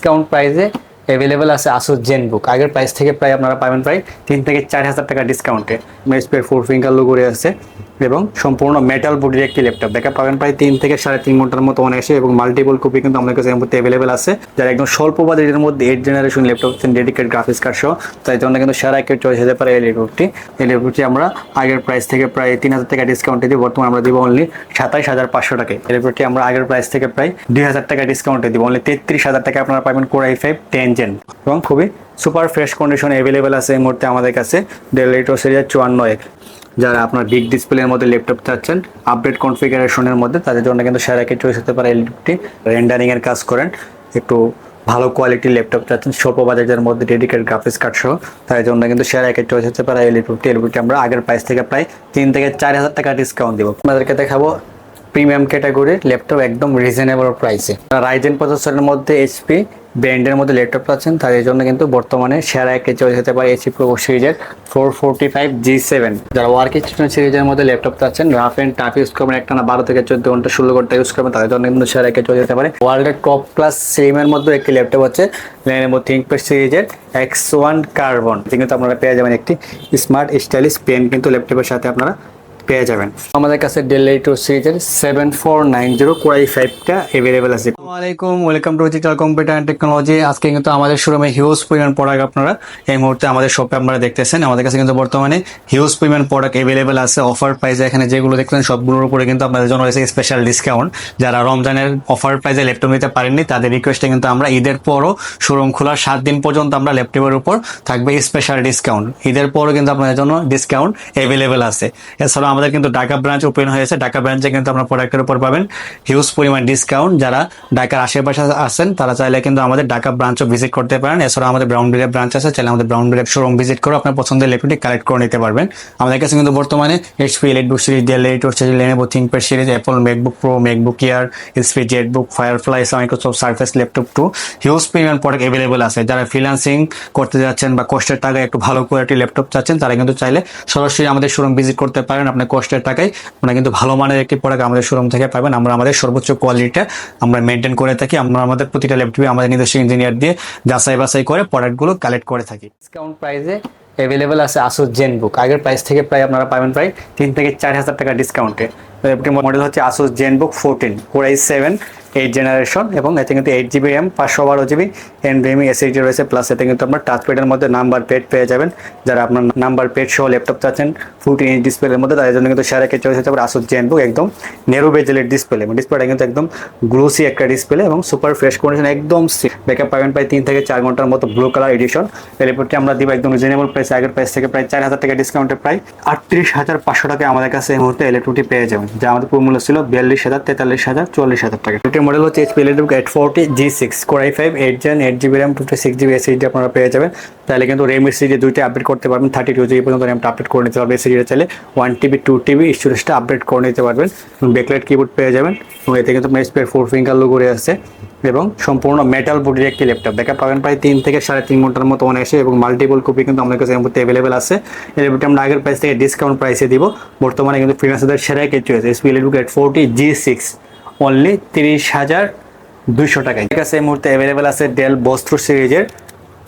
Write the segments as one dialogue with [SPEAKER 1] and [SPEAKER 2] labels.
[SPEAKER 1] Discount প্রাইসে available আছে Asus gen বুক আগের প্রাইস থেকে প্রায় আপনারা পাবেন প্রায় তিন থেকে চার হাজার টাকা ডিসকাউন্টে মেসপের ফোর ফিঙ্গার লোগো আছে এবং সম্পূর্ণ মেটাল বডির একটি ল্যাপটপ ব্যাকআপ পাবেন প্রায় তিন থেকে সাড়ে তিন ঘণ্টার মতো অনেসে এবং মাল্টিপল কপি কিন্তু আমাদের কাছে মধ্যে অ্যাভেলেবেল আছে। যারা একদম স্বল্প বাজেটের মধ্যে eight generation laptop dedicate graphics card সহ তাই জন্য কিন্তু সেরা একটা চয়েস হতে পারে এই ল্যাপটপটি এই ল্যাপটপটি আমরা আগের প্রাইস থেকে প্রায় তিন হাজার টাকা ডিসকাউন্টে দিই বর্তমানে আমরা দিব অনলি সাতাইশ হাজার পাঁচশো টাকায়। এই ল্যাপটপটি আমরা আগের প্রাইস থেকে প্রায় দুই হাজার টাকা ডিসকাউন্টে দিব। অনলি তেত্রিশ হাজার টাকা আপনারা পাবেন কোরাই ফাইভ টেন জেন এবং খুবই সুপার ফ্রেশ কন্ডিশন অ্যাভেলেবেল আছে এই মুহূর্তে আমাদের কাছে। ডেল সিরিয়ার চুয়ান্ন এক। যারা আপনার বিগ ডিসপ্লের মধ্যে ল্যাপটপ চাচ্ছেন আপডেট কনফিগারেশনের মধ্যে, তাদের জন্য কিন্তু সেরা একটা চয়েস হতে পারে ল্যাপটপটি রেন্ডারিং এর কাজ করেন, একটু ভালো কোয়ালিটির ল্যাপটপ চাচ্ছেন, স্বল্প বাজারের মধ্যে ডেডিকেট গ্রাফিক্স কার্ড সহ তাই জন্য কিন্তু সেরা একটা চয়েস হতে পারে এই ল্যাপটপটি ল্যাপটপটি আমরা আগের প্রাইস থেকে প্রায় তিন থেকে চার হাজার টাকা ডিসকাউন্ট দিব। আপনাদেরকে দেখাবো প্রিমিয়াম ক্যাটাগরির ল্যাপটপ একদম রিজনেবল প্রাইসে রাইজেন প্রসেসরের মধ্যে এইচপি ব্র্যান্ডের মধ্যে ল্যাপটপ পাচ্ছেন তাদের জন্য কিন্তু বর্তমানে সেরা একটা চয়েস হতে পারে এসি প্রো সিরিজের four forty five G seven যারা ওয়ার্ক স্টুডেন্ট সিরিজের মধ্যে ল্যাপটপ পাচ্ছেন রাফ অ্যান্ড টাফ ইউজ করবেন একটা না বারো থেকে চোদ্দ ঘণ্টা ষোলো ঘণ্টা ইউজ করবেন, তাদের জন্য কিন্তু সেরা একটা চয়েস হতে পারে। ওয়ার্ল্ডের টপ ক্লাস সিমের মধ্যে একটি ল্যাপটপ আছে লেনেভো থিঙ্কপ্যাড সিরিজের এক্স ওয়ান কার্বন কিন্তু আপনারা পেয়ে যাবেন একটি স্মার্ট স্টাইলিশ পেন কিন্তু ল্যাপটপের সাথে আপনারা পেয়ে যাবেন। আমাদের কাছে ডেল এইটো সিরিজের seven four nine zero core i ফাইভটা available আছে। আসসালামাইকুম welcome to digital computer and technology আজকে কিন্তু আমাদের শোরুমে হিউজ পরিমাণ প্রোডাক্ট আপনারা এই মুহূর্তে আমাদের শপে আপনারা দেখতেছেন। আমাদের কাছে কিন্তু বর্তমানে হিউজ পরিমাণ প্রোডাক্ট অ্যাভেলেবেল আছে অফার প্রাইসে এখানে যেগুলো দেখলেন সবগুলোর উপরে কিন্তু আপনাদের জন্য রয়েছে স্পেশাল ডিসকাউন্ট যারা রমজানের অফার প্রাইসে ল্যাপটপ নিতে পারেননি, তাদের রিকোয়েস্টে কিন্তু আমরা ঈদের পরও শোরুম খোলার সাত দিন পর্যন্ত আমরা ল্যাপটপের উপর থাকবে স্পেশাল ডিসকাউন্ট ঈদের পরও কিন্তু আপনাদের জন্য ডিসকাউন্ট অ্যাভেলেবেল আছে। এছাড়াও আমাদের কিন্তু ঢাকা ব্রাঞ্চ ওপেন হয়েছে। ঢাকা ব্রাঞ্চে কিন্তু আপনার প্রোডাক্টের উপর পাবেন। হিউজ পরিমাণ ডিসকাউন্ট যারা ঢাকার আশেপাশে আছেন, তারা চাইলে কিন্তু আমাদের ঢাকা ব্রাঞ্চও ভিজিট করতে পারেন। এছাড়াও আমাদের ব্রাউন বিলের ব্রাঞ্চ আছে, চাইলে আমাদের ব্রাউন বিলের শোরুম ভিজিট করে আপনার পছন্দের ল্যাপটপটি কালেক্ট করে নিতে পারবেন। আমাদের কাছে কিন্তু বর্তমানে HP EliteBook series Dell এলিটর series Lenovo ThinkPad series Apple MacBook Pro MacBook Air HP ZBook Firefly Microsoft Surface laptop too huge পরিমাণ প্রোডাক্ট অ্যাভেলেবল আছে। যারা ফ্রিল্যান্সিং করতে যাচ্ছেন বা কষ্টের টাকায় একটু ভালো কোয়ালিটি ল্যাপটপ চাচ্ছেন, তারা কিন্তু চাইলে সরাসরি আমাদের শোরুম ভিজিট করতে পারেন। আপনার কষ্টের টাকায় আপনারা কিন্তু ভালো মানের একটি প্রোডাক্ট আমাদের শোরুম থেকে পাবেন। আমরা আমাদের সর্বোচ্চ কোয়ালিটিটা আমরা মেনটেন করে থাকি। আমরা আমাদের প্রতিটা ল্যাপটপে আমাদের নিজস্ব ইঞ্জিনিয়ার দিয়ে যাচাই বাছাই করে প্রোডাক্টগুলো কালেক্ট করে থাকি। ডিসকাউন্ট প্রাইসে অ্যাভেলেবেল আছে আসুস জেন বুক আগের প্রাইস থেকে প্রায় আপনারা পাবেন প্রায় তিন থেকে চার হাজার টাকা ডিসকাউন্টে মডেল হচ্ছে Asus ZenBook fourteen four I seven eight generation এবং এতে কিন্তু এইট জিবি র্যাম পাঁচশো বারো জিবি এনভিএমি এসএইচডি রয়েছে প্লাস এতে কিন্তু আপনার টাচ প্যাডের মধ্যে নাম্বার প্যাড পেয়ে যাবেন। যারা আপনার নাম্বার প্যাড সহ ল্যাপটপ চাচ্ছেন ফুটিন ইঞ্চ ডিসপ্লের মধ্যে, তাদের জন্য কিন্তু সেরা একটা চয়েস হতে আসুস জেন বুক একদম নেরো বেজেলের ডিসপ্লে এবং ডিসপ্লেটা কিন্তু একদম গ্লোসি একটা ডিসপ্লে এবং সুপার ফ্রেশ কন্ডিশন একদম ব্যাকআপ পাবেন প্রায় তিন থেকে চার ঘণ্টার মতো ব্লু কালার এডিশন এই ল্যাপটপটি আমরা দিব একদম রিজনেবল প্রাইস আগের প্রাইস থেকে প্রায় চার হাজার টাকা ডিসকাউন্টে প্রায় আটত্রিশ হাজার পাঁচশো টাকা আমাদের কাছে এই মুহূর্তে এই ল্যাপটপটি পেয়ে যাবেন। যা আমাদের পুরো মূল্য ছিল বিয়াল্লিশ হাজার, তেতাল্লিশ হাজার, চল্লিশ হাজার টাকা। এটির মডেল হচ্ছে HP laptop eight forty G six core i five eight gen eight GB RAM fifty six GB SSD আপনারা পেয়ে যাবেন। তাহলে কিন্তু রেম এসএইচডি দুইটা আপডেট করতে পারবেন। থার্টি টু জিবি পর্যন্ত র্যামটা আপডেট করে নিতে পারবেন। এসএইচডি চাইলে ওয়ান টিবি টু টিবি স্টোরেজটা আপডেট করে নিতে পারবেন। ব্যাকলাইট কিবোর্ড পেয়ে যাবেন। এবং এতে কিন্তু মেসপের ফোর ফিঙ্গার লোগো আছে। এবং সম্পূর্ণ মেটাল বডির একটি ল্যাপটপ ব্যাকআপ পাবেন প্রায় তিন থেকে সাড়ে তিন ঘণ্টার মতো অনেসে এবং মাল্টিপল কপি কিন্তু আমাদের কাছে মুহূর্তে অ্যাভেলেবেল আছে। এই ল্যাপটপটি আমরা আগের প্রাইস থেকে ডিসকাউন্ট প্রাইসে দিব। বর্তমানে কিন্তু ফ্রিলান্সারদের সেরা কিছু আছে। HP eight forty G six only তিরিশ হাজার দুইশো টাকায়। ঠিক আছে এই মুহূর্তে অ্যাভেলেবেল আছে ডেল বস্ত্র সিরিজের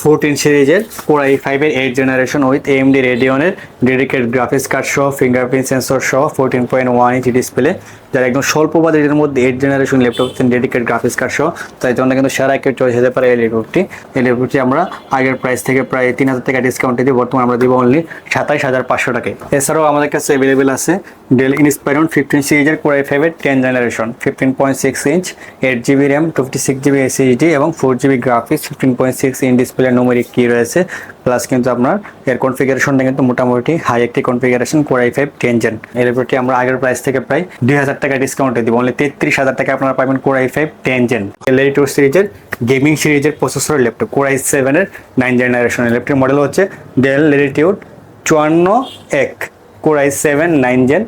[SPEAKER 1] ফোরটিন সিরিজের কোরাই ফাইভের এইট জেনারেশন উইথ এমডি রেডিয়নের ডেডিকেট গ্রাফিক্স কার্ড সহ ফিঙ্গারপ্রিন্ট সেন্সর সহ fourteen point one inch display যারা একদম স্বল্প বাজেটের মধ্যে eight generation laptop dedicate graphics card সহ, তাই জন্য কিন্তু সেরা একটা চয়েস হতে পারে এই ল্যাপটপটি এই ল্যাপটপটি আমরা আগের প্রাইস থেকে প্রায় তিন হাজার টাকা ডিসকাউন্টে দিই, বর্তমানে আমরা দিব অনলি সাতাইশ হাজার পাঁচশো টাকায়। এছাড়াও আমাদের কাছে অ্যাভেলেবেল আছে ডেল ইনস্পাইরন ফিফটিন সিরিজের কোরাই ফাইভের ten generation fifteen point six inch eight GB RAM fifty six GB SSD এবং four GB graphics fifteen point six in display numeric key রয়েছে প্লাস কিন্তু আপনার এর কনফিগারেশনটা কিন্তু মোটামুটি হাই একটি configuration core i five ten gen এর উপরটি আমরা আগের প্রাইস থেকে প্রায় দুই হাজার টাকা ডিসকাউন্টে দিব। অনলি তেত্রিশ হাজার টাকা আপনারা পাবেন core i five ten gen LI টু সিরিজের গেমিং সিরিজের প্রসেসর ল্যাপটপ কোরাই সেভেনের নাইন জেনারেশনের ল্যাপটপ মডেল হচ্ছে ডেল লেটিটিউড চুয়ান্ন এক। Core i seven nine gen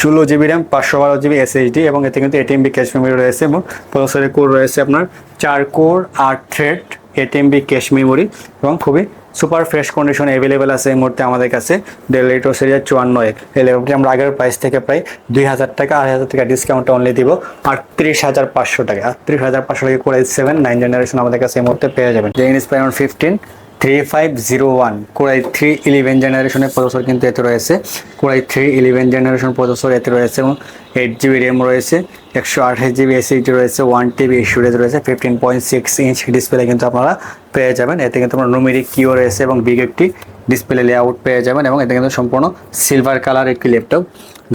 [SPEAKER 1] ষোলো জিবি র্যাম পাঁচশো বারো জিবি এসএইচডি এবং এতে কিন্তু এটিএমবি ক্যাশ মেমোরি রয়েছে এবং প্রসেসরের কোর রয়েছে আপনার চার কোর আট থ্রেড এটিএমবি ক্যাশ মেমোরি এবং খুবই সুপার ফ্রেশ কন্ডিশনে অ্যাভেলেবেল আছে এই মুহূর্তে আমাদের কাছে। ডেলিটো সিরিয়ার চুয়ান্ন এক। এই ল্যাপটপটি আমরা আগের প্রাইস থেকে প্রায় দুই হাজার টাকা, আড়াই হাজার টাকা ডিসকাউন্ট অনলি দিব। আটত্রিশ হাজার পাঁচশো টাকা। আটত্রিশ হাজার পাঁচশো টাকা করে সেভেন নাইন জেনারেশন আমাদের কাছে এই মুহূর্তে পেয়ে যাবেন। যে Inspiron fifteen three five zero one core i three eleven জেনারেশনের প্রসেসর কিন্তু এতে রয়েছে। Core i three eleven generation processor এতে রয়েছে এবং এইট জিবি র্যাম রয়েছে, একশো আঠাশ জিবি এসএইচডি রয়েছে ওয়ান টিবি স্টোরেজ রয়েছে fifteen point six inch display কিন্তু আপনারা পেয়ে যাবেন। এতে কিন্তু আপনার নুমেরিক কিও রয়েছে এবং বিগ একটি ডিসপ্লে লেআউট পেয়ে যাবেন এবং এটা কিন্তু সম্পূর্ণ সিলভার কালার একটি ল্যাপটপ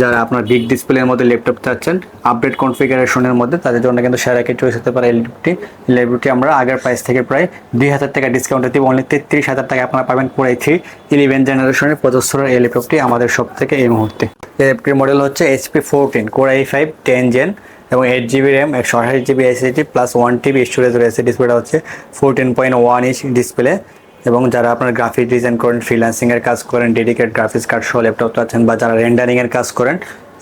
[SPEAKER 1] যারা আপনার বিগ ডিসপ্লের মধ্যে ল্যাপটপ চাচ্ছেন আপডেট কনফিগারেশনের মধ্যে, তাদের জন্য কিন্তু সেরা চয়েস হতে পারে ল্যাপটপটি ল্যাপটপটি আমরা আগের প্রাইস থেকে প্রায় দুই হাজার টাকা ডিসকাউন্টে দিব। অনলি তেত্রিশ হাজার টাকা আপনারা পাবেন পুরাই থ্রি ইলেভেন জেনারেশনের প্রসেসরের এই ল্যাপটপটি আমাদের সব থেকে এই মুহূর্তে। এই ল্যাপটপটির মডেল হচ্ছে HP fourteen core i five ten gen এবং এইট জিবি র্যাম একশো আঠাশ GB SSD plus one TB storage রয়েছে। ডিসপ্লেটা হচ্ছে fourteen point one inch display এবং যারা আপনার গ্রাফিক ডিজাইন করেন ফ্রিল্যান্সিং এর কাজ করেন ডেডিকেট গ্রাফিক্স কার্ড সহ ল্যাপটপ চাচ্ছেন বা যারা রেন্ডারিং এর কাজ করেন,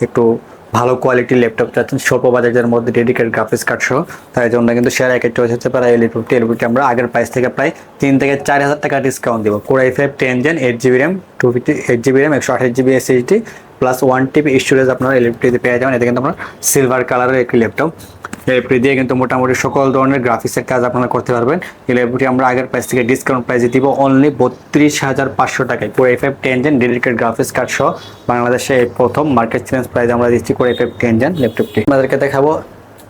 [SPEAKER 1] একটু ভালো কোয়ালিটির ল্যাপটপ চাচ্ছেন, স্বল্প বাজারের মধ্যে ডেডিকেট গ্রাফিক্স কার্ড সহ, তাই জন্য কিন্তু শেয়ার একের চয়েস প্রায় পারে ফিফটি এল ফিফটি আমরা আগের প্রাইস থেকে প্রায় তিন থেকে চার হাজার টাকা ডিসকাউন্ট দেবো। Core i five ten gen eight GB RAM two fifty eight GB RAM একশো আঠাশ GB SSD plus one TB storage আপনারা ল্যাপটপটিতে পেয়ে যাবেন। এটা কিন্তু আপনার সিলভার কালারের একটি ল্যাপটপ ল্যাপটপ দিয়ে কিন্তু মোটামুটি সকল ধরনের গ্রাফিক্সের কাজ আপনারা করতে পারবেন। ল্যাপটপটি আমরা আগের প্রাইস থেকে ডিসকাউন্ট প্রাইসে দিব অনলি বত্রিশ হাজার পাঁচশো টাকায়। Core F F ten gen dedicate graphics card সহ বাংলাদেশে প্রথম মার্কেট চ্যালেঞ্জ প্রাইস আমরা দিচ্ছি core F F ten gen ল্যাপটপটি আমাদেরকে দেখাবো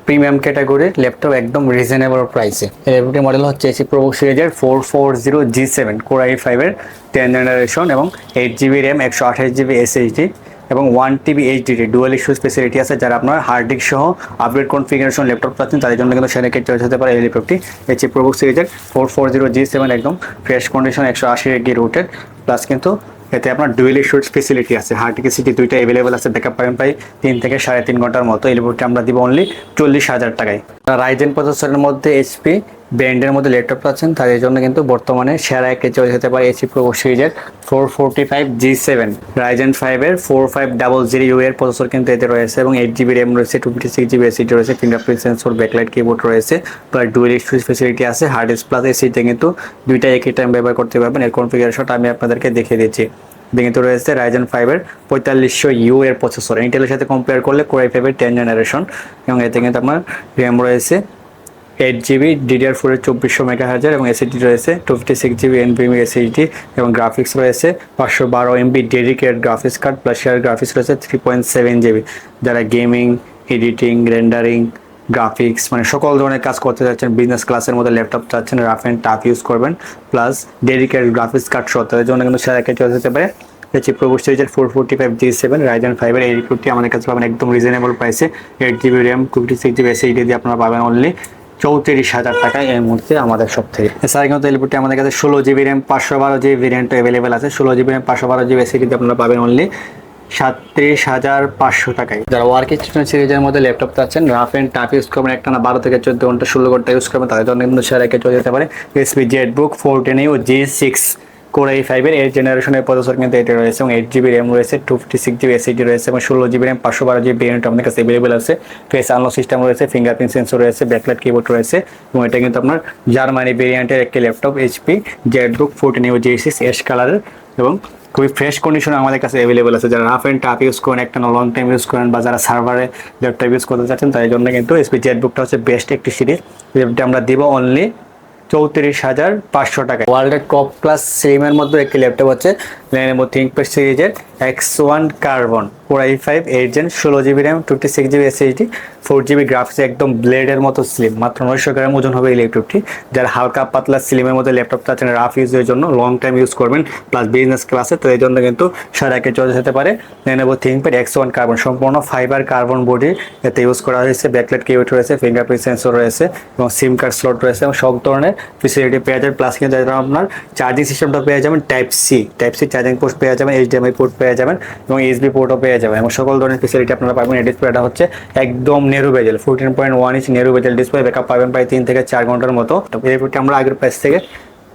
[SPEAKER 1] প্রিমিয়াম ক্যাটাগরির ল্যাপটপ একদম রিজনেবল প্রাইসে এই ল্যাপটপটির মডেল হচ্ছে এসি প্রো সিরিজের four four zero G seven core i ফাইভের টেন জেনারেশন এবং এইট জিবি র্যাম একশো আঠাশ জিবি এসএইচডি এবং one TB HDD dual issue facility আছে, যারা আপনার হার্ড ডিস্ক সহ আপডেট কনফিগারেশন ল্যাপটপ পাচ্ছেন তাদের জন্য কিন্তু সেটা চয়েস হতে পারে এই ল্যাপটপটি এইচি প্রো সিরিজের four four zero G seven একদম ফ্রেশ কন্ডিশন একশো আশি রেডি রুটেড প্লাস কিন্তু এতে আপনার ডুয়েল ইস্যুড ফেসিলিটি আছে। হার্ড সিটি দুইটা অ্যাভেলেবেল আছে ব্যাকআপ পাবেন প্রায় তিন থেকে সাড়ে তিন ঘণ্টার মতো। এই ল্যাপটপটি আমরা দিব অনলি চল্লিশ হাজার টাকায়। রাইজেন প্রসেসরের মধ্যে এইচপি ব্র্যান্ডের মধ্যে ল্যাপটপ পাচ্ছেন তাদের জন্য কিন্তু বর্তমানে সেরা একটি চয়েস হতে পারে এসি প্রো সিরিজের four forty five G seven Ryzen ফাইভের four five double zero U এর প্রসেসর কিন্তু এতে রয়েছে এবং এইট জিবি র্যাম রয়েছে two fifty six GB SSD রয়েছে ফিঙ্গারপ্রিন্ট সেন্সর ব্যাকলাইট কিবোর্ড রয়েছে প্লাস ডুয়েল স্টোরেজ ফেসিলিটি আছে হার্ড ডিস্ক প্লাস এসিতে কিন্তু দুইটা একই টাইম ব্যবহার করতে পারবেন। এর কনফিগারেশনটা আমি আপনাদেরকে দেখিয়ে দিচ্ছি। কিন্তু রয়েছে রাইজেন ফাইভের পঁয়তাল্লিশশো ইউ এর প্রসেসর ইন্টেলের সাথে কম্পেয়ার করলে কোরাই ফাইভের টেন জেনারেশন এবং এতে কিন্তু আপনার র্যাম রয়েছে এইট জিবি ডিডিআর ফোরের চব্বিশশো মেগা হাজার এবং এসএসডি রয়েছে two fifty six GB NVMe SSD এবং গ্রাফিক্স রয়েছে, পাঁচশো বারো MB dedicate graphics card plus share graphics রয়েছে থ্রি পয়েন্ট সেভেন জিবি যারা গেমিং এডিটিং রেন্ডারিং গ্রাফিক্স মানে সকল ধরনের কাজ করতে যাচ্ছেন বিজনেস ক্লাসের মধ্যে ল্যাপটপ চাচ্ছেন রাফ অ্যান্ড টাফ ইউজ করবেন প্লাস ডেডিকেট গ্রাফিক্স কার্ড সহ। তাদের জন্য কিন্তু সেরা চলে যেতে পারে হচ্ছে প্রভু সিরিজের four forty five G seven Ryzen ফাইভের এই রিপোর্টটি আমাদের কাছে পাবেন একদম রিজনেবল প্রাইসে eight GB RAM fifty six GB SSD দিয়ে আপনারা পাবেন অনলি চৌত্রিশ হাজার টাকায় এই মুহূর্তে আমাদের সব থেকে এছাড়া কিন্তু আমাদের কাছে ষোলো জিবি র্যাম, পাঁচশো বারো জিবি ভেরিয়েন্ট অ্যাভেলেবেল আছে। ষোলো জিবি র্যাম, পাঁচশো বারো জিবি কিন্তু আপনারা পাবেন অনলি সাতত্রিশ হাজার পাঁচশো টাকায়। যারা ওয়ার্কিং স্টেশন সিরিজের মধ্যে ল্যাপটপ চাচ্ছেন রাফ অ্যান্ড টাফ ইউজ করবেন। একটা না বারো থেকে চোদ্দ ঘণ্টা, ষোলো ঘণ্টা ইউজ করবেন। তাদের জন্য কিন্তু সেরা চলে যেতে পারে HP ZBook four fourteen U G six core i ফাইভের এইট জেনারেশনের প্রসেসর কিন্তু এটা রয়েছে এবং এইট জিবি র্যাম রয়েছে two fifty six GB SSD রয়েছে এবং ষোলো জিবি র্যাম পাঁচশো বারো জিবি ভেরিয়েন্ট আমাদের কাছে অ্যাভেলেবেল আছে। ফেস আনলক সিস্টেম রয়েছে ফিঙ্গারপ্রিন্ট সেন্সর রয়েছে ব্যাকলাইট কিবোর্ড রয়েছে এবং এটা কিন্তু আপনার জার্মানি ভেরিয়েন্টের একটি laptop HP ZBook fourteen U G six S কালারের এবং খুবই ফ্রেশ কন্ডিশনে আমাদের কাছে অ্যাভেলেবেল আছে। যারা রাফ অ্যান্ড টাফ ইউজ করেন, একটা লং টাইম ইউজ করেন বা যারা সার্ভারে ল্যাপটপ ইউজ করতে চাচ্ছেন তাই জন্য কিন্তু এসপি জেড বুকটা হচ্ছে বেস্ট একটি সিরিজ যেটা আমরা দিব অনলি চৌত্রিশ হাজার পাঁচশো টাকা ওয়ার্ল্ডের টপ ক্লাস সিমের মধ্যে একটি ল্যাপটপ হচ্ছে লেনোভো থিঙ্কপ্যাড সিরিজের X one carbon four i five eight gen ষোলো GB RAM fifty six GB SSD four GB graphics একদম ব্লেডের মতো স্লিম মাত্র নয়শো গ্রাম ওজন হবে এই ল্যাপটপটি যারা হালকা পাতলা স্লিমের মধ্যে ল্যাপটপটা আছেন রাফ ইউজের জন্য লং টাইম ইউজ করবেন প্লাস বিজনেস ক্লাসে তো এই জন্য কিন্তু সারাকে চলে যেতে পারে। Lenovo ThinkPad X one carbon সম্পূর্ণ ফাইবার কার্বন বডি এতে ইউজ করা হয়েছে ব্যাকলেট কিউট রয়েছে ফিঙ্গারপ্রিন্ট সেন্সর রয়েছে, এবং সিম কার্ড স্লট রয়েছে, এবং সব ধরনের ফেসিলিটি পেয়ে যাবেন। প্লাস কিন্তু আপনার চার্জিং সিস্টেমটা পেয়ে যাবেন type C type C port পেয়ে যাবেন এইচডিএমআই পোর্ট পেয়ে যাবেন এবং এইচবি পোর্টও পেয়ে যাবেন। এবং সকল ধরনের ফেসিলিটি আপনারা পাবেন। এই ডিসপ্লেটা হচ্ছে একদম narrow bezel fourteen point one inch narrow bezel display backup পাবেন প্রায় তিন থেকে চার ঘণ্টার মতো। রিপোর্টটি আমরা আগের প্রাইস থেকে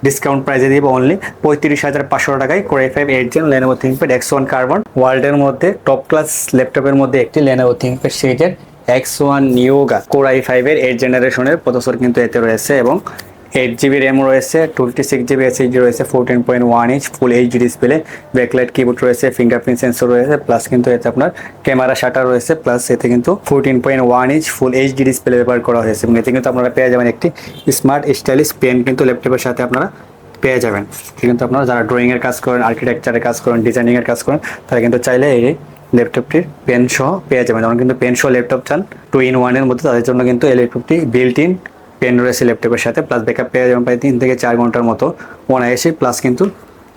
[SPEAKER 1] ডিসকাউন্ট প্রাইসে দিব অনলি পঁয়ত্রিশ হাজার পাঁচশো টাকায় core five eight gen Lenovo ThinkPad X one carbon ওয়ার্ল্ডের মধ্যে টপ ক্লাস ল্যাপটপের মধ্যে একটি লেনোভো থিঙ্কপ্যাড সিরিজের এক্স ওয়ান নিয়োগা কোর আই ফাইভের এইট জেনারেশনের প্রসেসর কিন্তু এতে রয়েছে এবং এইট জিবি র্যাম রয়েছে টোয়েন্টি সিক্স জিবি এসএইচডি রয়েছে fourteen point one inch full HD display backlight keyboard রয়েছে ফিঙ্গারপ্রিন্ট সেন্সর রয়েছে প্লাস কিন্তু এতে আপনার ক্যামেরা শাটার রয়েছে প্লাস এতে কিন্তু fourteen point one inch full HD display ব্যবহার করা হয়েছে। এবং এতে কিন্তু আপনারা পেয়ে যাবেন একটি স্মার্ট স্টাইলিশ পেন কিন্তু ল্যাপটপের সাথে আপনারা পেয়ে যাবেন। কিন্তু আপনারা যারা ড্রয়িংয়ের কাজ করেন আর্কিটেকচারের কাজ করেন ডিজাইনিংয়ের কাজ করেন, তারা কিন্তু চাইলে এই ল্যাপটপটির পেন সহ পেয়ে যাবেন। যেমন কিন্তু পেন সহ ল্যাপটপ চান টু ইন ওয়ানের মধ্যে, তাদের জন্য কিন্তু এই ল্যাপটপটি বিল্ট ইন পেন রয়েছে ল্যাপটপের সাথে প্লাস ব্যাকআপ পেয়ে যাবেন প্রায় তিন থেকে চার ঘণ্টার মতো অনায়াসে প্লাস কিন্তু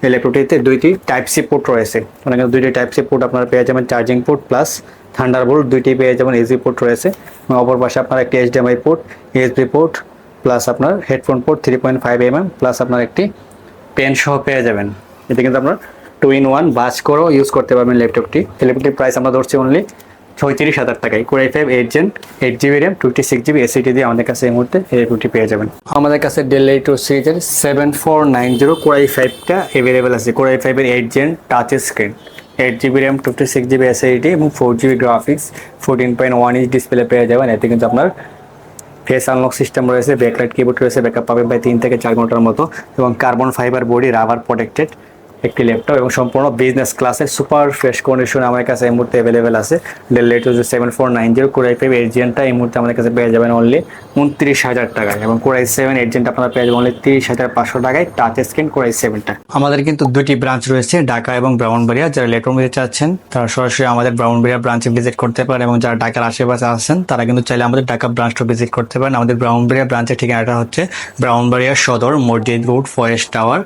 [SPEAKER 1] এই ল্যাপটপটিতে দুইটি টাইপ সি পোর্ট রয়েছে। মানে কিন্তু দুইটি টাইপ সি পোর্ট আপনারা পেয়ে যাবেন charging port plus thunder Thunderbolt দুইটি পেয়ে যাবেন এসি পোর্ট রয়েছে। এবং অপর পাশে আপনার একটি HDMI port USB port plus আপনার headphone port three point five M M plus আপনার একটি পেন সহ পেয়ে যাবেন। এতে কিন্তু আপনার টু ইন ওয়ান বাস করেও ইউজ করতে পারবেন ল্যাপটপটি ল্যাপটপটির প্রাইস আমরা ধরছি অনলি ছয়ত্রিশ হাজার টাকায় core i five eight gen eight GB RAM twenty six GB SSD দিয়ে আমাদের কাছে এই মুহূর্তে এই পেয়ে যাবেন। আমাদের কাছে ডেল এইটো সিরিজের seven four nine zero core i ফাইভটা available আছে। কোরাই ফাইভের eight gen touch screen eight GB RAM twenty six GB SSD এবং four GB graphics fourteen point one inch display পেয়ে যাবেন। এতে কিন্তু আপনার ফেস আনলক সিস্টেম রয়েছে ব্যাকলাইট কিবোর্ড রয়েছে ব্যাকআপ পাবেন প্রায় তিন থেকে চার ঘণ্টার মতো এবং carbon fibre body rubber protected একটি ল্যাপটপ এবং সম্পূর্ণ বিজনেস ক্লাসের সুপার ফ্রেশ কন্ডিশন আমার কাছে এই মুহূর্তে অ্যাভেলেবেল আছে। Dell latest seven four nine zero core i five এজিয়েনটা এই মুহূর্তে আমাদের কাছে পেয়ে যাবেন অনলি উনত্রিশ হাজার টাকায় এবং কোরাই সেভেন এজিয়েন্ট আপনারা পেয়ে যাবেন অনলি তিরিশ হাজার পাঁচশো টাকায় টাচ স্ক্রিন কোরাই সেভেনটা আমাদের কিন্তু দুটি ব্রাঞ্চ রয়েছে, ঢাকা এবং ব্রাউনবাড়িয়া যারা ল্যাপটপ নিতে চাচ্ছেন, তারা সরাসরি আমাদের ব্রাউনবাড়িয়া ব্রাঞ্চে ভিজিট করতে পারেন এবং যারা ঢাকার আশেপাশে আছেন, তারা কিন্তু চাইলে আমাদের ঢাকা ব্রাঞ্চটা ভিজিট করতে পারেন। আমাদের ব্রাউনবাড়িয়া ব্রাঞ্চের ঠিকানাটা হচ্ছে ব্রাউনবাড়িয়া সদর, মসজিদ রোড ফরেস্ট টাওয়ার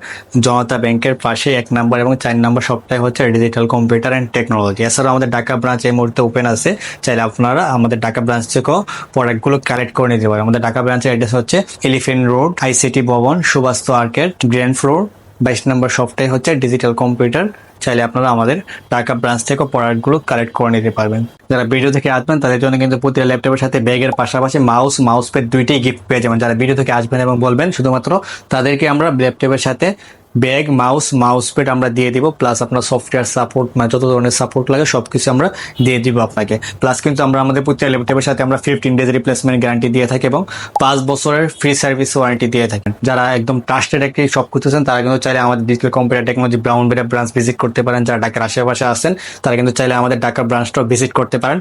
[SPEAKER 1] জনতা ব্যাংকের পাশে এক নাম্বার এবং চার নাম্বার সবটাই হচ্ছে ডিজিটাল কম্পিউটার অ্যান্ড টেকনোলজি এছাড়াও আমাদের ঢাকা ব্রাঞ্চ এই মুহূর্তে ওপেন আছে। চাইলে আপনারা আমাদের ঢাকা ব্রাঞ্চ থেকেও প্রোডাক্টগুলো কালেক্ট করে নিতে পারেন। আমাদের ঢাকা ব্রাঞ্চের অ্যাড্রেস হচ্ছে এলিফেন্ট রোড আইসিটি ভবন, সুবাস্ত আর্কেট গ্র্যান্ড ফ্লোর বাইশ নম্বর সবটাই হচ্ছে ডিজিটাল কম্পিউটার চাইলে আপনারা আমাদের ঢাকা ব্রাঞ্চ থেকে প্রোডাক্টগুলো কালেক্ট করে নিতে পারবেন। যারা ভিডিও থেকে আসবেন, তাদের জন্য কিন্তু প্রতিটা ল্যাপটপের সাথে ব্যাগের পাশাপাশি মাউস মাউস প্যাড দুইটাই গিফট পেয়ে যাবেন। যারা ভিডিও থেকে আসবেন এবং বলবেন, শুধুমাত্র তাদেরকে আমরা ল্যাপটপের সাথে ব্যাগ, মাউস মাউস প্যাড আমরা দিয়ে দিব প্লাস আপনার সফটওয়্যার সাপোর্ট মানে যত ধরনের সাপোর্ট লাগে সব কিছু আমরা দিয়ে দিব আপনাকে। প্লাস কিন্তু আমরা আমাদের প্রত্যেক ল্যাপটপের সাথে আমরা ফিফটিন ডেজ রিপ্লেসমেন্ট গ্যারান্টি দিয়ে থাকি এবং পাঁচ বছরের ফ্রি সার্ভিস ওয়ারেন্টি দিয়ে থাকেন যারা একদম ট্রাস্টেড একটি সব খুঁজতেছেন তারা কিন্তু চাইলে আমাদের ডিজিটাল কম্পিউটার টেকনোলজি ব্রাউন বেড়া ব্রাঞ্চ ভিজিট করতে পারেন। যারা ঢাকার আশেপাশে আসেন তারা কিন্তু চাইলে আমাদের ঢাকা ব্রাঞ্চটাও ভিজিট করতে পারেন।